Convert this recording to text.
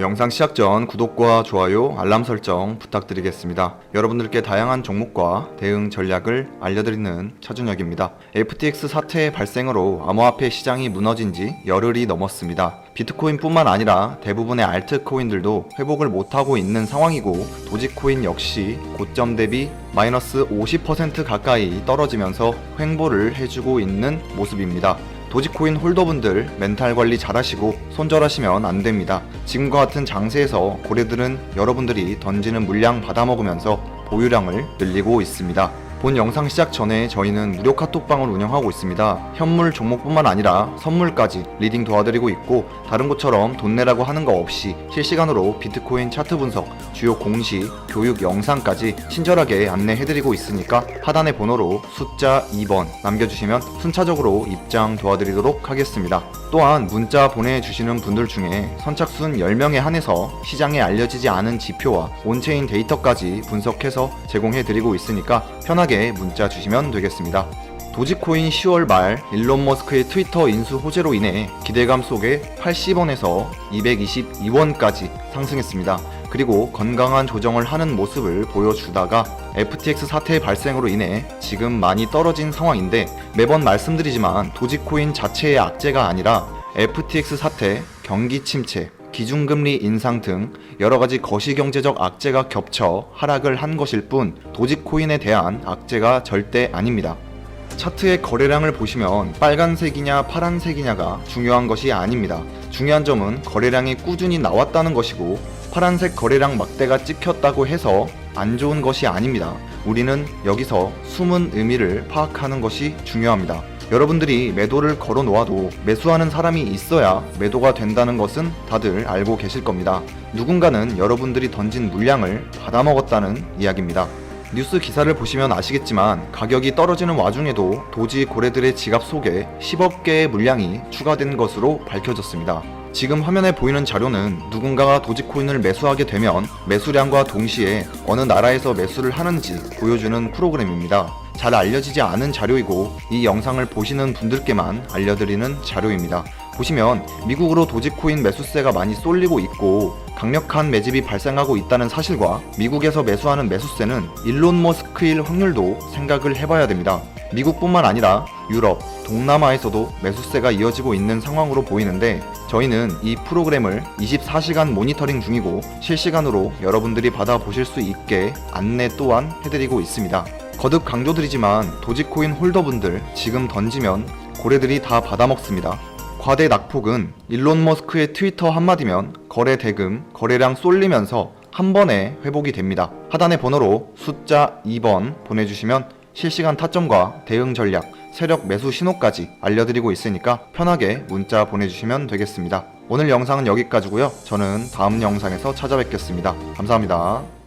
영상 시작 전 구독과 좋아요, 알람 설정 부탁드리겠습니다. 여러분들께 다양한 종목과 대응 전략을 알려드리는 차준혁입니다. FTX 사태의 발생으로 암호화폐 시장이 무너진 지 열흘이 넘었습니다. 비트코인뿐만 아니라 대부분의 알트코인들도 회복을 못하고 있는 상황이고 도지코인 역시 고점 대비 마이너스 50% 가까이 떨어지면서 횡보를 해주고 있는 모습입니다. 도지코인 홀더분들 멘탈 관리 잘하시고 손절하시면 안 됩니다. 지금과 같은 장세에서 고래들은 여러분들이 던지는 물량 받아먹으면서 보유량을 늘리고 있습니다. 본 영상 시작 전에 저희는 무료 카톡방을 운영하고 있습니다. 현물 종목뿐만 아니라 선물까지 리딩 도와드리고 있고 다른 곳처럼 돈 내라고 하는 거 없이 실시간으로 비트코인 차트 분석, 주요 공시, 교육 영상까지 친절하게 안내해드리고 있으니까 하단의 번호로 숫자 2번 남겨주시면 순차적으로 입장 도와드리도록 하겠습니다. 또한 문자 보내주시는 분들 중에 선착순 10명에 한해서 시장에 알려지지 않은 지표와 온체인 데이터까지 분석해서 제공해드리고 있으니까 편하게 문자 주시면 되겠습니다. 도지코인 10월 말 일론 머스크의 트위터 인수 호재로 인해 기대감 속에 80원에서 222원까지 상승했습니다. 그리고 건강한 조정을 하는 모습을 보여주다가 FTX 사태의 발생으로 인해 지금 많이 떨어진 상황인데 매번 말씀드리지만 도지코인 자체의 악재가 아니라 FTX 사태, 경기 침체, 기준금리 인상 등 여러 가지 거시경제적 악재가 겹쳐 하락을 한 것일 뿐 도지 코인에 대한 악재가 절대 아닙니다. 차트의 거래량을 보시면 빨간색이냐 파란색이냐가 중요한 것이 아닙니다. 중요한 점은 거래량이 꾸준히 나왔다는 것이고 파란색 거래량 막대가 찍혔다고 해서 안 좋은 것이 아닙니다. 우리는 여기서 숨은 의미를 파악하는 것이 중요합니다. 여러분들이 매도를 걸어 놓아도 매수하는 사람이 있어야 매도가 된다는 것은 다들 알고 계실 겁니다. 누군가는 여러분들이 던진 물량을 받아먹었다는 이야기입니다. 뉴스 기사를 보시면 아시겠지만 가격이 떨어지는 와중에도 도지 고래들의 지갑 속에 10억 개의 물량이 추가된 것으로 밝혀졌습니다. 지금 화면에 보이는 자료는 누군가가 도지코인을 매수하게 되면 매수량과 동시에 어느 나라에서 매수를 하는지 보여주는 프로그램입니다. 잘 알려지지 않은 자료이고 이 영상을 보시는 분들께만 알려드리는 자료입니다. 보시면 미국으로 도지코인 매수세가 많이 쏠리고 있고 강력한 매집이 발생하고 있다는 사실과 미국에서 매수하는 매수세는 일론 머스크일 확률도 생각을 해봐야 됩니다. 미국뿐만 아니라 유럽, 동남아에서도 매수세가 이어지고 있는 상황으로 보이는데 저희는 이 프로그램을 24시간 모니터링 중이고 실시간으로 여러분들이 받아보실 수 있게 안내 또한 해드리고 있습니다. 거듭 강조드리지만 도지코인 홀더분들 지금 던지면 고래들이 다 받아먹습니다. 과대 낙폭은 일론 머스크의 트위터 한마디면 거래 대금, 거래량 쏠리면서 한 번에 회복이 됩니다. 하단의 번호로 숫자 2번 보내주시면 실시간 타점과 대응 전략, 세력 매수 신호까지 알려드리고 있으니까 편하게 문자 보내주시면 되겠습니다. 오늘 영상은 여기까지고요. 저는 다음 영상에서 찾아뵙겠습니다. 감사합니다.